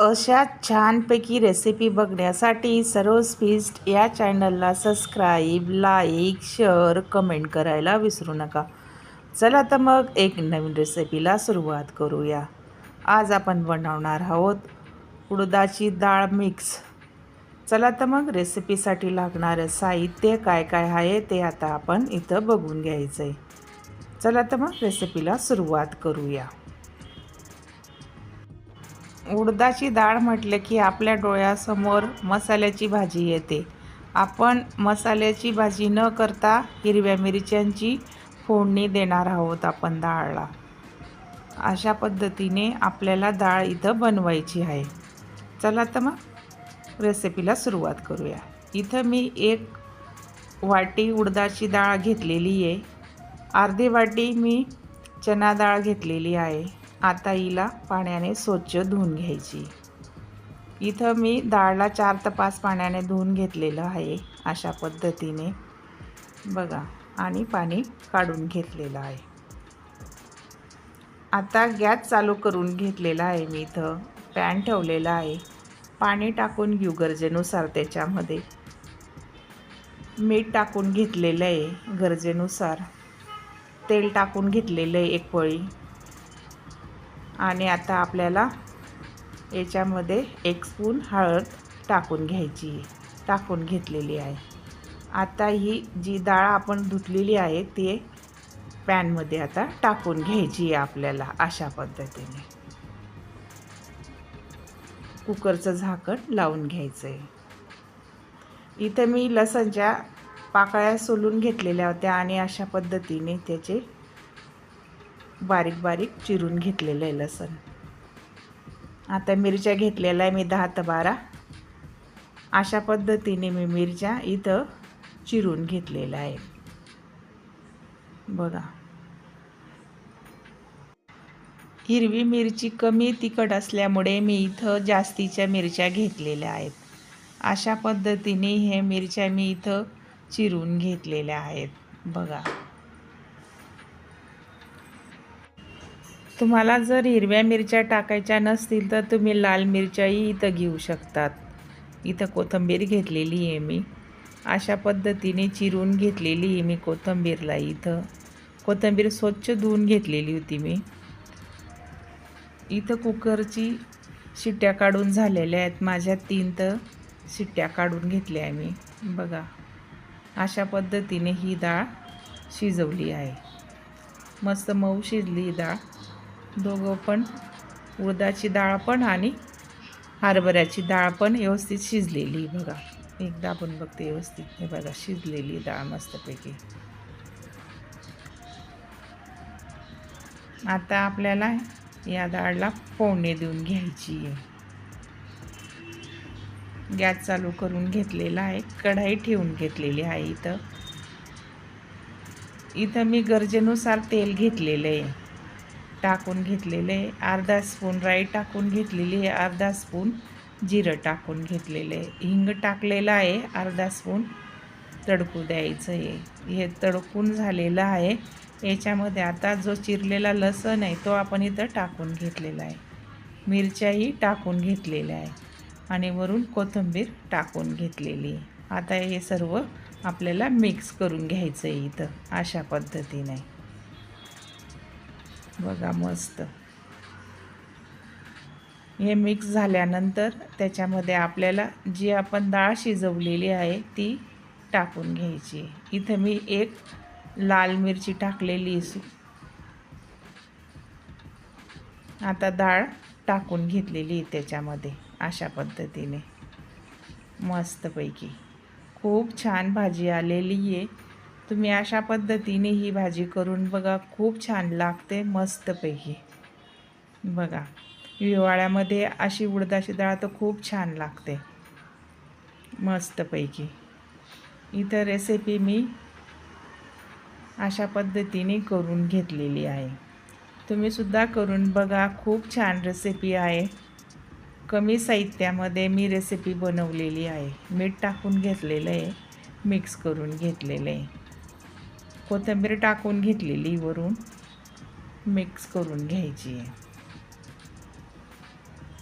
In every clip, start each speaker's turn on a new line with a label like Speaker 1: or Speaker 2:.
Speaker 1: अशा छानपैकी रेसिपी बघण्यासाठी सर्व फिस्ट या चॅनलला सबस्क्राईब लाईक शेअर कमेंट करायला विसरू नका. चला तर मग एक नवीन रेसिपीला सुरुवात करूया. आज आपण बनवणार आहोत उडदाची डाळ मिक्स चला तर मग रेसिपीसाठी लागणारं साहित्य काय काय आहे ते आता आपण इथं बघून घ्यायचं आहे चला तर मग रेसिपीला सुरुवात करूया. उडदाची डाळ म्हटलं की आपल्या डोळ्यासमोर मसाल्याची भाजी येते. आपण मसाल्याची भाजी न करता हिरव्या मिरच्यांची फोडणी देणार आहोत आपण डाळला. अशा पद्धतीने आपल्याला डाळ इथं बनवायची आहे. चला तर मग रेसिपीला सुरुवात करूया. इथं मी एक वाटी उडदाची डाळ घेतलेली आहे. अर्धी वाटी मी चना डाळ घेतलेली आहे. आता हिला पाण्याने स्वच्छ धुवून घ्यायची. इथं मी डाळला चार तपास पाण्याने धुवून घेतलेलं आहे अशा पद्धतीने. बघा आणि पाणी काढून घेतलेलं आहे. आता गॅस चालू करून घेतलेला आहे मी इथं. पॅन ठेवलेला आहे. पाणी टाकून घेऊ गरजेनुसार त्याच्यामध्ये. मीठ टाकून घेतलेलं आहे गरजेनुसार. तेल टाकून घेतलेलं आहे एक पळी. आणि आता आपल्याला याच्यामध्ये एक स्पून हळद टाकून घ्यायची. टाकून घेतलेली आहे. आता ही जी डाळ आपण धुतलेली आहे ती पॅनमध्ये आता टाकून घ्यायची आहे आपल्याला अशा पद्धतीने. कुकरचं झाकण लावून घ्यायचं आहे इथं मी लसणच्या पाकळ्या सोलून घेतलेल्या होत्या आणि अशा पद्धतीने त्याचे बारीक बारीक चिरून घेतलेलं आहे लसण. आता मिरच्या घेतलेल्या आहे मी दहा ते बारा. अशा पद्धतीने मी मिरच्या इथं चिरून घेतलेल्या आहे. बघा. हिरवी मिरची कमी तिखट असल्यामुळे मी इथं जास्तीच्या मिरच्या घेतलेल्या आहेत. अशा पद्धतीने हे मिरच्या मी इथं चिरून घेतलेल्या आहेत. बघा. तुम्हाला जर हिरव्या मिरच्या टाकायच्या नसतील तर तुम्ही लाल मिरच्याही इथं घेऊ शकतात. इथं कोथिंबीर घेतलेली आहे मी. अशा पद्धतीने चिरून घेतलेली आहे मी कोथिंबीरला इथं. कोथिंबीर स्वच्छ धुवून घेतलेली होती मी. इथं कुकरची शिट्ट्या काढून झालेल्या आहेत. माझ्या तीन तर शिट्ट्या काढून घेतल्या आहे मी. बघा. अशा पद्धतीने ही डाळ शिजवली आहे. मस्त मऊ शिजली ही डाळ. दोघं पण उडदाची डाळ पण आणि हरभऱ्याची डाळ पण व्यवस्थित शिजलेली बघा. एकदा आपण बघते व्यवस्थित. हे बघा शिजलेली डाळ मस्तपैकी. आता आपल्याला या डाळला फोडणी देऊन घ्यायची आहे. गॅस चालू करून घेतलेला आहे. कढाई ठेवून घेतलेली आहे इथं. इथं मी गरजेनुसार तेल घेतलेलं आहे. टाकून घेतलेले अर्धा स्पून राई टाकून घेतलेली आहे अर्धा स्पून जिरं टाकून घेतलेलं. आहे हिंग टाकलेलं आहे अर्धा स्पून तडकू द्यायचं आहे. हे तडकून झालेलं आहे. याच्यामध्ये आता जो चिरलेला लसण आहे तो आपण इथं टाकून घेतलेला आहे. मिरच्याही टाकून घेतलेल्या आहे आणि वरून कोथिंबीर टाकून घेतलेली. आहे आता हे सर्व आपल्याला मिक्स करून घ्यायचं आहे इथं अशा पद्धतीने. बघा मस्त. हे मिक्स झाल्यानंतर त्याच्यामध्ये आपल्याला जी आपण डाळ शिजवलेली आहे ती टाकून घ्यायची. इथं मी एक लाल मिरची टाकलेली आता डाळ टाकून घेतलेली त्याच्यामध्ये अशा पद्धतीने. मस्तपैकी. खूप छान भाजी आलेली आहे. तुम्ही अशा पद्धतीने ही भाजी करून बघा खूप छान लागते मस्तपैकी. बघा हिवाळ्यामध्ये अशी उडदाची डाळ तर खूप छान लागते. मस्तपैकी. इथं रेसिपी मी अशा पद्धतीने करून घेतलेली आहे. तुम्हीसुद्धा करून बघा खूप छान रेसिपी आहे. कमी साहित्यामध्ये मी रेसिपी बनवलेली आहे. मीठ टाकून घेतलेलं आहे मिक्स करून घेतलेलं आहे. कोथिंबीर टाकून घेतलेली वरून मिक्स करून घ्यायची आहे.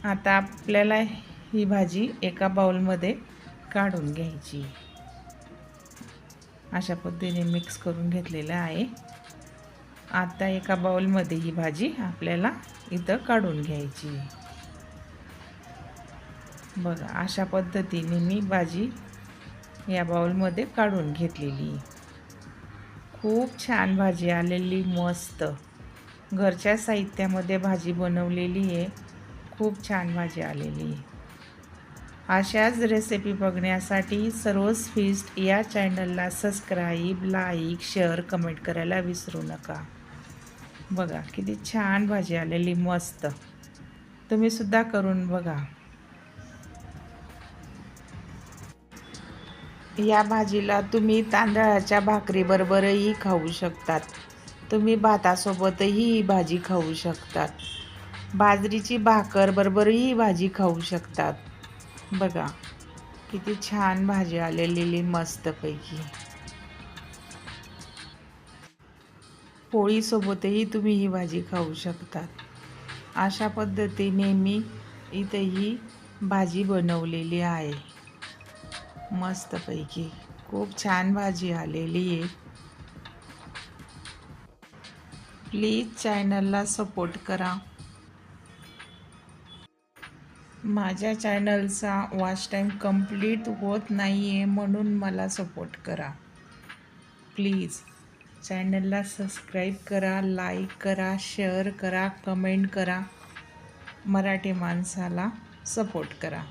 Speaker 1: आता आपल्याला ही भाजी एका बाउलमध्ये काढून घ्यायची अशा पद्धतीने मिक्स करून घेतलेलं आहे. आता एका बाउलमध्ये ही भाजी आपल्याला इथं काढून घ्यायची बघा अशा पद्धतीने मी भाजी या बाउलमध्ये काढून घेतलेली खूप छान भाजी आलेली मस्त. घरच्या साहित्यामध्ये भाजी बनवलेली आहे. खूप छान भाजी आलेली आहे. अशाच रेसिपी बघण्यासाठी सर्वच फिस्ट या चॅनलला सबस्क्राईब लाईक शेअर कमेंट करायला विसरू नका. बघा किती छान भाजी आलेली मस्त. तुम्हीसुद्धा करून बघा. या भाजीला तुम्ही तांदळाच्या भाकरीबरोबरही खाऊ शकतात. तुम्ही भातासोबतही ही भाजी खाऊ शकतात. बाजरीची भाकरबरोबरही ही भाजी खाऊ शकतात. बघा किती छान भाजी आलेली मस्तपैकी. पोळीसोबतही तुम्ही ही भाजी खाऊ शकतात. अशा पद्धतीने मी इथे ही भाजी बनवलेली आहे. मस्तपैकी. खूप छान भाजी आलेली आहे. प्लीज चॅनलला सपोर्ट करा. माझ्या चॅनलचा वॉच टाईम कंप्लीट होत नाही आहे म्हणून मला सपोर्ट करा. प्लीज चॅनलला सबस्क्राईब करा लाईक करा शेअर करा कमेंट करा. मराठी माणसाला सपोर्ट करा.